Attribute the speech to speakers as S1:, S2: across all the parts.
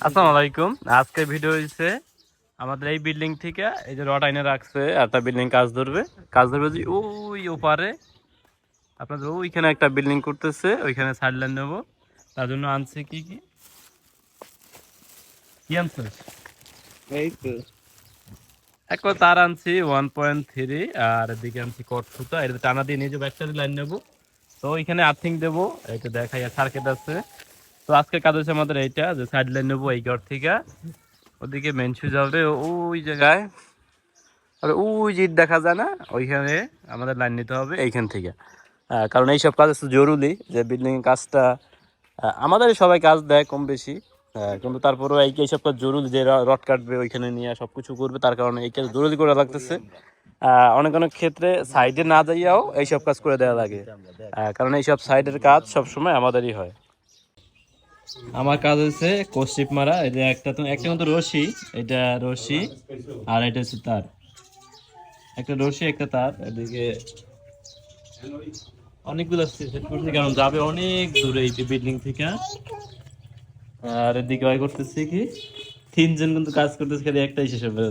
S1: আসসালামু আলাইকুম আজকে ভিডিও হয়েছে আমাদের এই বিল্ডিং থেকে এই যে রড আইনে রাখছে একটা বিল্ডিং কাজ ধরবে। কাজ ধরবে যে ওই ওপারে। আপনাদের ওইখানে একটা বিল্ডিং করতেছে ওইখানে সাইড লাইন নেব। তার জন্য আনছে কি কি? কি আনছে?
S2: এই তো।
S1: একবার তার আনছি ওয়ান পয়েন্ট থ্রি আর এদিকে আনছি কট সুতা এটা টানা দিয়ে নিজে ব্যাকসাইড লাইন নেব। তো ওইখানে আর্থিং দেবো এইটা দেখাই সার্কিট আছে। আজকে কাজ হচ্ছে আমাদের এইটা, যে সাইড লাইন নেব এই ঘর থেকে। ওদিকে মেন সুইচ ওই জায়গায়। আর ওই যে দেখা যায় না, ওইখানে আমাদের লাইন নিতে হবে। এইখান থেকে। কারণ এইসব কাজ হচ্ছে জরুরি, যে বিল্ডিং কাজটা আমাদের সবাই কাজ দেয় কম বেশি। কিন্তু তারপরেও এই এইসব কাজ জরুরি, যে রড কাটবে, ওইখানে নিয়ে সব কিছু করবে, তার কারণে এই কাজ জরুরি করে লাগতেছে অনেক অনেক ক্ষেত্রে সাইডে না যাইয়াও এইসব কাজ করে দেওয়া লাগে। কারণ এইসব সাইডের কাজ সবসময় আমাদেরই হয়। আমার কাজ হচ্ছে কোস্টিপ মারা এই যে একটা তো একটা কিন্তু রশি এটা রশি আর এটা হচ্ছে তার। একটা রশি একটা তার এদিকে অনেকগুলো সেট করছি কারণ যাবে অনেক দূরে এই বিল্ডিং থেকে। আর এদিকে ওই করতেছি কি তিনজন কিন্তু কাজ করতেছে খালি একটাই শেষ হবে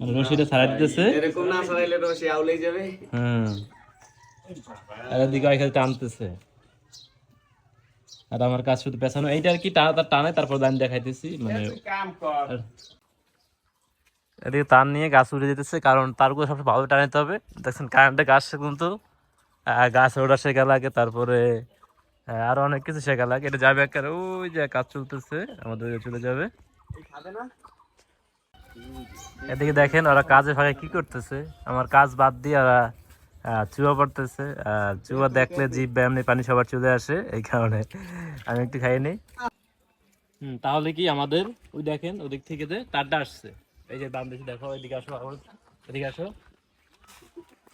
S1: মানে রশিটা ছাড়া দিতেছে।
S2: এরকম না সরাইলে রসি আউলেই যাবে।
S1: হুম আর এদিকে ওই খালি টানতেছে। আর আমার কাজ শুধু পেছানো। এইটা আর কি টানা তার টানে তারপর দান দেখাইতেছি মানে
S2: কাম কর।
S1: এদিকে তার নিয়ে গাছ উড়ে যেতেছে কারণ তারগুলো সবসময় ভালো টানে নিতে হবে। দেখছেন কারেন্টে গাছ কিন্তু আহ, গাছ ওটা শেখা লাগে তারপরে আরও অনেক কিছু শেখা লাগে। এটা যাবে একেবারে ওই যে কাজ চলতেছে আমাদের ওই চলে যাবে।
S2: না?
S1: এদিকে দেখেন ওরা কাজে ফাঁকে কি করতেছে? আমার কাজ বাদ দিয়ে ওরা চুয়া পড়তেছে। চুয়া দেখলে জিভ এমনি পানি সবার চলে আসে, এই কারণে আমি একটু খাই নি হুম, তাহলে কি আমাদের ওই দেখেন, ওদিক থেকে যে তারটা আসছে। এই যে বাম দিকে দেখো এদিকে আসো এদিকে আসো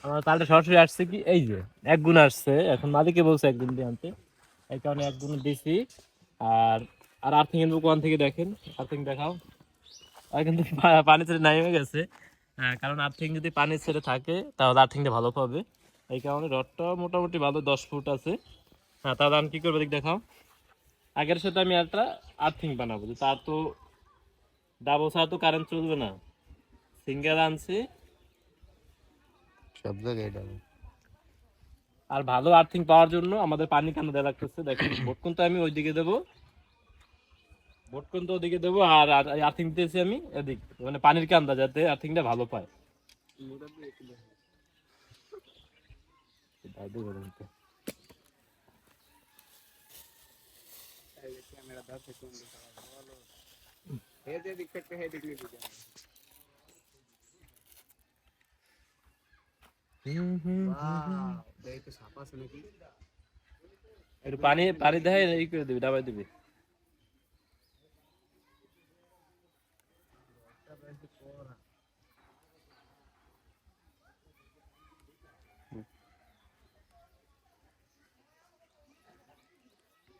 S1: আমার তারটা সরাসরি আসছে কি? এই যে, এক গুণ আসছে। এখন মালিকে বলছে এক দিয়ে আনতে। এই কারণে এক গুণ দিছি। আর আর আর্থিং এর ওয়ান থেকে দেখেন? আর্থিং দেখাও। আর কিন্তু পানি ছেড়ে নামে গেছে। হ্যাঁ কারণ আর্থিং যদি পানি ছেড়ে থাকে তাহলে আর্থিংটা ভালো পাবে। এই কারণে রডটা মোটামুটি ভালো দশ ফুট আছে। হ্যাঁ তাহলে আমি কি করব দেখ দেখাও। আগের সাথে আমি একটা আর্থিং বানাবো যে তার তো ডাবল ছাড়া তো কারেন্ট চলবে না। সিঙ্গেল আনছি।
S2: সব জায়গায়
S1: আর ভালো আর্থিং পাওয়ার জন্য আমাদের পানি কান্না দেওয়া লাগতেছে দেখেন ভোটকন তো আমি ওইদিকে দেবো। ভোটকন তো ওদিকে দেবো আর আর্থিং দিতেছি আমি এদিক মানে পানির কান্দা যাতে আর্থিংটা ভালো পায়। পানি পানি দেয় এই করে দিবি ডাবাই দিবি।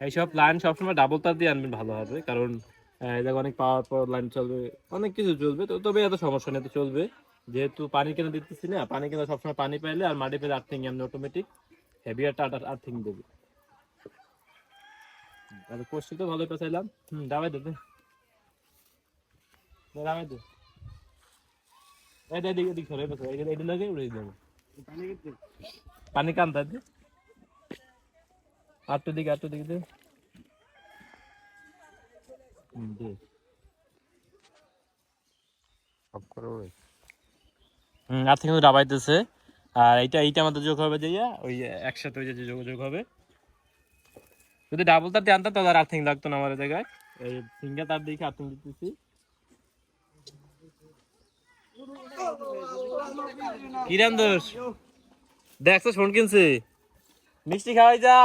S1: এইসব লাইন সবসময় ডাবল তার দিয়ে আনবেন ভালো হবে কারণ আহ, অনেক পাওয়ার পর লাইন চলবে অনেক কিছু চলবে তো তবে এত সমস্যা নেই তো চলবে। যেহেতু পানি কেন দিতেছি না পানি কেন সবসময় পানি পাইলে আর মাটি পেলে আর্থিং এমনি অটোমেটিক হেভি একটা আর্থিং দেবে। আর কোশ্চেন তো ভালো পেছাইলাম। হুম দাবাই দে দে। দে, দাবাই দে। সরে লাগে উড়ে দেবো
S2: পানি কিন্তু
S1: দে। আটটু দিকে আটটু দিকে দে। দে।
S2: সব করে
S1: হুম আর ডাবাইতেছে। আর এইটা এইটা আমাদের যোগ হবে দিয়া ওই একসাথে ওই যে যোগ যোগ হবে। যদি ডাবল তার দিয়ে আনতাম তাহলে আর আর্থিং লাগতো না আমার জায়গায়। এই সিঙ্গা তার দিকে আর্থিং দিতেছি। কিরাম দোষ? দেখছ ফোন কিনছে। মিষ্টি খাওয়াই যা।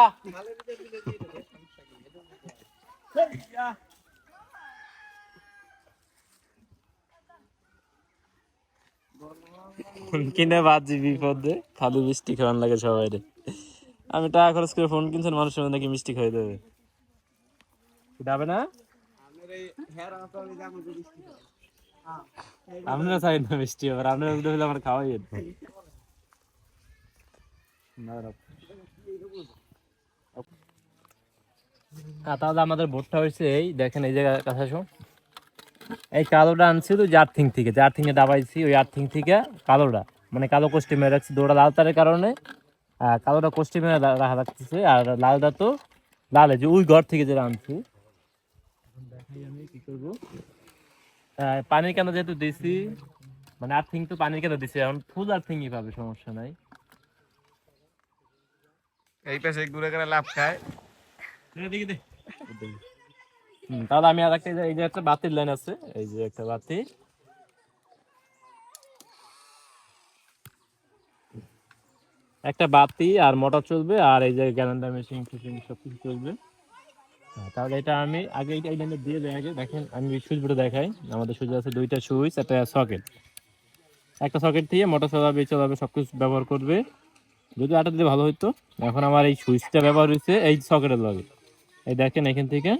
S1: ফোন কিনে বাজি বিপদে খালি মিষ্টি খাওয়ান লাগে সবাই রে। আমি টাকা খরচ করে ফোন কিনছেন, মানুষের মধ্যে নাকি মিষ্টি খাই দেবে। যাবে না? আপনারা চাই না মিষ্টি আবার আপনারা যদি হলে আমার খাওয়াই হ্যাঁ তাহলে আমাদের ভোটটা হয়েছে এই দেখেন এই জায়গায় কাছে আসো এই কালোটা আনছি তো জার্থিং থেকে জার্থিং এ দাবাইছি ওই আর্থিং থেকে কালোটা মানে কালো কোষ্টি মেরে রাখছি দৌড়া লাল তারের কারণে আহ, কালোটা কোষ্টি মেরে রাখা রাখতেছে আর লালটা তো লালে যে ওই ঘর থেকে যেটা আনছি দেখাই আমি কি করব পানির কেন যেহেতু দিছি মানে আর্থিং তো পানির কেন দিছি এখন ফুল আর্থিংই পাবে সমস্যা নাই।
S3: এই পাশে ঘুরে করে লাভ খায়।
S1: হুম, তাহলে আমি আর একটা এই যে- একটা বাতির লাইন আছে এই যে একটা বাতি। একটা বাতি আর মোটর চলবে আর এই যে গ্যালান্ডার মেশিন ফিশিং সব কিছু চলবে। হ্যাঁ, তাহলে এটা আমি আগে এইটা এই লাইনে দিয়ে দেয় আগে দেখেন আমি সুইচ বোর্ডে দেখাই। আমাদের সুইচ আছে দুইটা সুইচ, একটা সকেট। একটা সকেট দিয়ে মোটর চালাবে চালাবে সব কিছু ব্যবহার করবে। যদি আটা দিলে ভালো হতো এখন আমার এই সুইচটা ব্যবহার হয়েছে এই সকেটের লগে। এই দেখেন এখান থেকে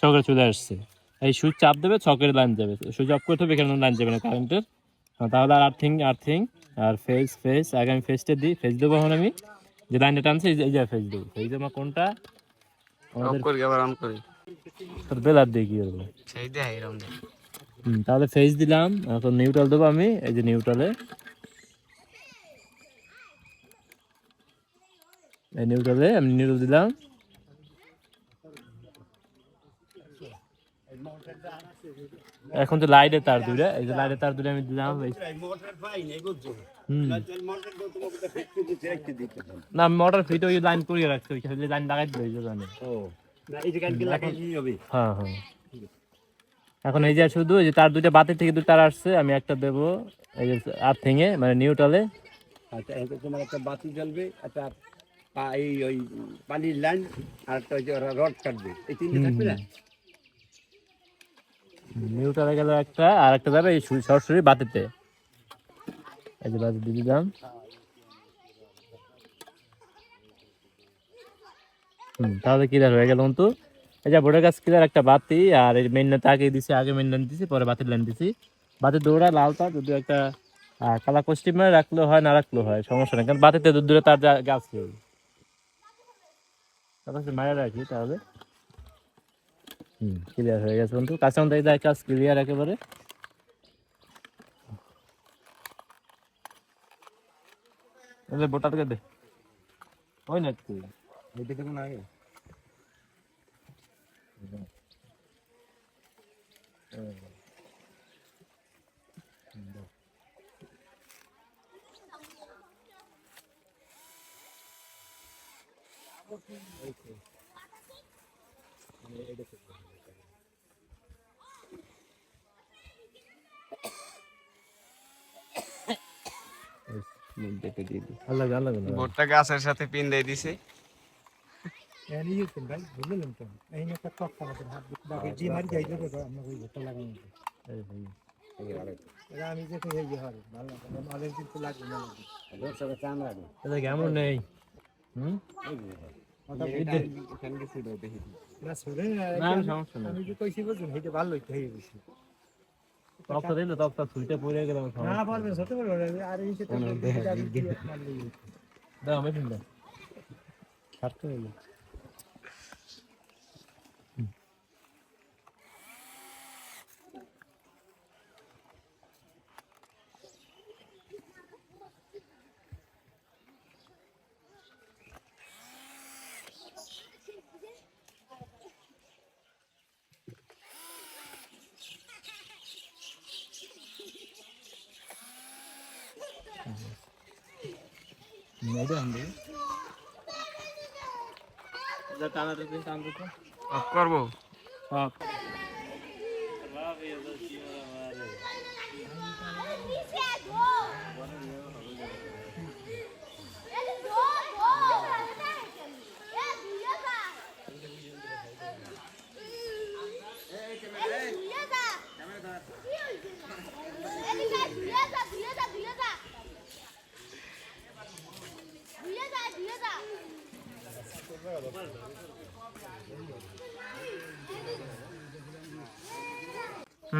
S1: সকেট চলে আসছে। এই সুইচ চাপ দেবে চকের লাইন যাবে সুইচ অফ করতে হবে এখানে লাইন যাবে না কারেন্টের। তাহলে আর আর্থিং আর্থিং, আর ফেস ফেস আগে আমি ফেসটা দিই ফেস দেবো এখন আমি। যে লাইনটা টানছে, এই যে- ফেস দেবো। ফেস আমার কোনটা?
S3: অফ
S1: আমাদের
S3: করি আবার অন করি
S1: তোর বেলার দিয়ে কি করব?
S3: সেই দেয় এরকম
S1: হুম, তাহলে ফেস দিলাম এখন নিউট্রাল দেবো আমি এই যে নিউট্রালে এই নিউট্রালে আমি নিউট্রাল দিলাম। এখন তো লাইটে তার দুইটা এই যে লাইটে তার দুইটা আমি দিলাম। না মোটর ফিট ওই লাইন করিয়ে রাখছে ওইখানে লাইন লাগাই দিলে এই যে জানে। হ্যাঁ হ্যাঁ। এখন এই যে শুধু এই যে তার দুইটা বাতি থেকে দুটো তার আসছে আমি একটা দেবো এই যে আর্থিং এ মানে নিউট্রালে।
S4: আচ্ছা তোমার একটা বাতি জ্বলবে একটা পা- এই ওই পানির লাইন আর একটা ওই যে রড কাটবে। এই তিনটে থাকবে না?
S1: নিউট্রালে গেল একটা, আর একটা যাবে এই সরাসরি বাতিতে। এই যে বাতি দিয়ে দিলাম। তাহলে হয়ে গেল কিন্তু এই যে বোর্ডের ক্লিয়ার একটা বাতি, আর এই লাইন আগে দিছি, আগে মেইন লাইন দিছি, পরে বাতির লাইন দিছি। বাতি দৌড়া, লাল যদি একটা কালা কস্টিমে রাখলেও হয়, না রাখলেও হয়, সমস্যা নেই, কারণ বাতিতে দূর দূরে তার গাছ। মারা রাখি তাহলে। হুম ক্লিয়ার হয়ে গেছে বন্ধু। কাছে আমাদের এই কাজ ক্লিয়ার একেবারে। বোটাটাকে দে। ওই না তুই
S4: এটা দেখুন আগে।
S1: ভালো
S3: বোর্ডটা গাছের সাথে পিন দিয়ে দিছে
S1: কেমন নেই
S3: দাও দেখি
S1: না সমস্যা নেই। তক্তা দিলে তক্তা পড়ে মেশিন দাও ছাড়তে হইল এটা আনবে এটা টানাটা দিন টান দিতে
S3: করব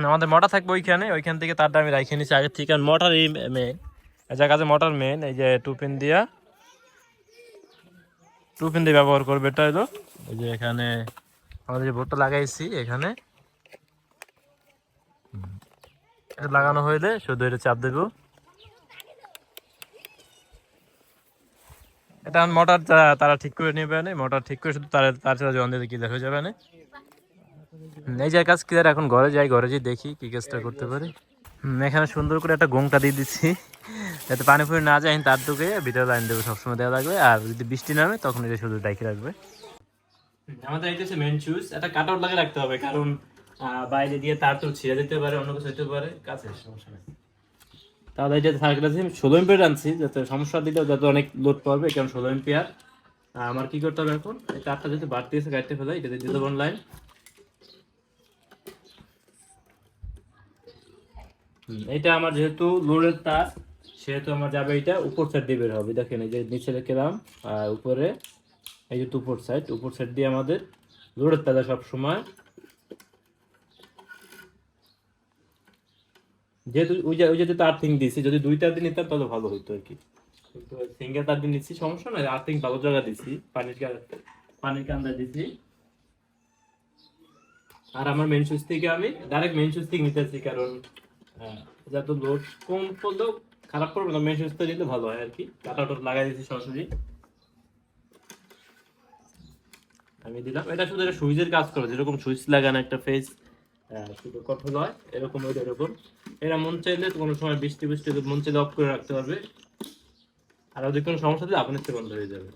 S1: আমাদের মোটর থাকবে ওইখানে, ওইখান থেকে তারটা আমি রাখে নিচ্ছি আগের থেকে মোটর এই মেন এই জায়গাতে মোটর মেন এই যে টুপিন দিয়া। টু পিন দিয়ে ব্যবহার করবে এটা হলো এই যে এখানে আমাদের যে বোর্ডটা লাগাইছি, এখানে। লাগানো হইলে শুধু এটা চাপ দেবো। এটা মোটর তারা ঠিক করে নেবে না মোটর ঠিক করে শুধু তার তার ছাড়া জল দিতে ক্লিয়ার হয়ে যাবে না। এই যে কাজ ক্লিয়ার এখন ঘরে যাই ঘরে যাই দেখি কি কাজটা করতে পারি। এখানে সুন্দর করে একটা গোংটা দিয়ে দিচ্ছি। যাতে পানি ফুড়ে না যায়, তার ঢুকে ভিতরে লাইন দেবো, সবসময় দেওয়া লাগবে। আর যদি বৃষ্টি নামে, তখন এটা শুধু ডাইকে রাখবে। আমাদের এটা হচ্ছে মেন সুইচ একটা কাট আউট লাগিয়ে রাখতে হবে, কারণ বাইরে দিয়ে তার তো ছিঁড়ে দিতে পারে, অন্য কিছু হতে পারে কাছে সমস্যা নেই। তাহলে এটা সার্কিট আছে, ষোলো এম্পিয়ার আনছি, যাতে সমস্যা দিলেও যাতে অনেক লোড পড়বে কারণ ষোলো এম্পিয়ার আমার কি করতে হবে এখন? এই তারটা যেহেতু বাড়তি এসে কাটতে ফেলে এটা দিয়ে দিতে লাইন এটা আমার যেহেতু লোডের তার, সেহেতু আমার যাবে এটা উপর সাইড দিয়ে বের হবে। দেখেন, এই যে নিচে রেখেলাম আর উপরে, এই যে উপর সাইড উপর সাইড দিয়ে আমাদের লোডের তাজা সব সময় যেহেতু ওই যে ওই যে তার থিং দিয়েছি যদি দুই তার দিয়ে নিতাম তাহলে ভালো হতো আর কি। সিঙ্গেল তার দিয়ে নিচ্ছি সমস্যা নয় আর্থিং ভালো জায়গা দিছি পানির পানির কান্দা দিছি আর আমার মেন সুইচ থেকে আমি ডাইরেক্ট মেন সুইচ থেকে নিতেছি কারণ আহ, যত লোড কম পড়লেও খারাপ পড়বে না মেন সুইচ থেকে নিলে ভালো হয় আর কি। কাটা টাটা লাগাই দিয়েছি সরাসরি। আমি দিলাম। এটা শুধু একটা সুইচের কাজ করে যেরকম সুইচ লাগানো একটা ফেস শুধু কঠোর হয় এরকম এরা মন চাইলে কোনো সময় বৃষ্টি বৃষ্টি মন চাইলে অফ করে রাখতে পারবে। আর কোনো সমস্যা দিলে আপনার বন্ধ হয়ে যাবে।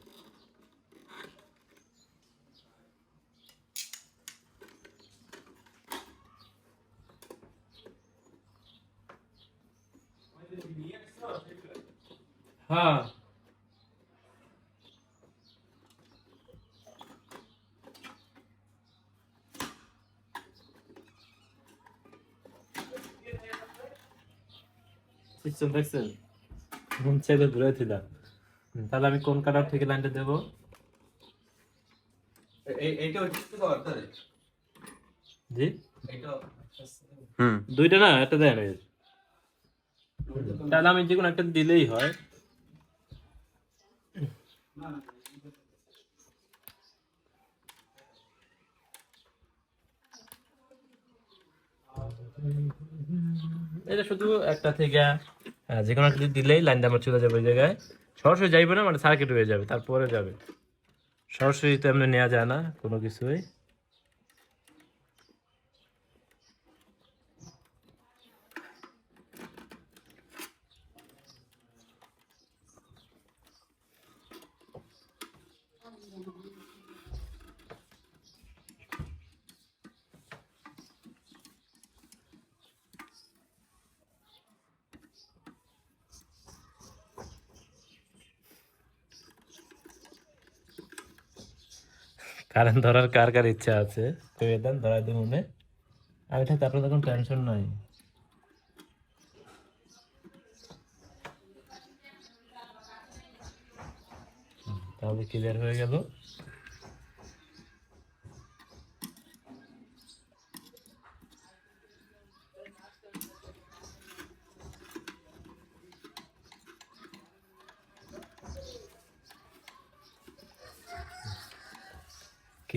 S1: হ্যাঁ। সিস্টেম দেখছেন মন চাইলে ঘুরে দিলাম তাহলে আমি কোন কাটার থেকে লাইনটা দেবো?
S3: এই এইটা হচ্ছে তো
S1: জি?
S3: এইটা
S2: হুম।
S1: দুইটা না একটা দেন তাহলে আমি যে কোনো একটা দিলেই হয়। এটা শুধু একটা থেকে হ্যাঁ, যে কোনো একটা দিলেই লাইন দামার চলে যাবে ওই জায়গায়। সরাসরি যাইবে না মানে সার্কিট হয়ে যাবে তারপরে যাবে। সরাসরি তো এমনি নেওয়া যায় না কোনো কিছুই। কারেন্ট ধরার কার কার ইচ্ছা আছে? দেন, ধরাই দিই মনে। আমি থাকতে আপনার তখন টেনশন নাই। তাহলে ক্লিয়ার হয়ে গেল।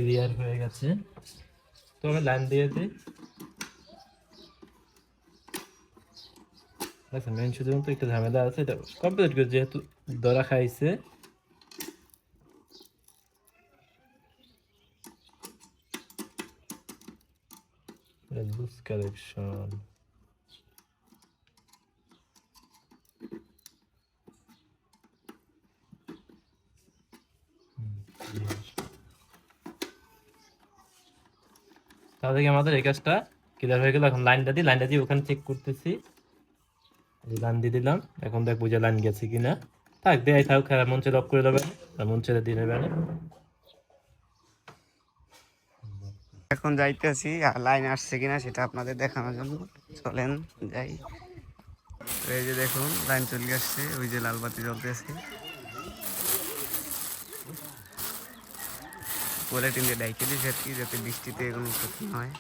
S1: ক্লিয়ার হয়ে গেছে। তো আমি লাইন দিয়ে দিই। আচ্ছা মেন শুধুমাত্র একটা ঝামেলা আছে, এটা কমপ্লিট করে যেহেতু দরা খাইছে। লুজ কালেকশন তাহলে কি আমাদের এই কাজটা ক্লিয়ার হয়ে গেল। এখন লাইনটা দিই, লাইনটা দিয়ে ওখানে চেক করতেছি। লাইন দিয়ে দিলাম। এখন দেখব যে লাইন গেছে কিনা। থাক দেয় থাক খারাপ মন চেয়ে অফ করে দেবেন মন ছেড়ে দিয়ে নেবেন।
S5: এখন যাইতেছি লাইন আসছে কিনা সেটা আপনাদের দেখানোর জন্য। চলেন যাই। এই যে দেখুন, লাইন চলে আসছে, ওই যে লাল বাতি জ্বলতেছে। পলিটিন দিয়ে আর যাতে বৃষ্টিতে এগুলো ক্ষতি হয়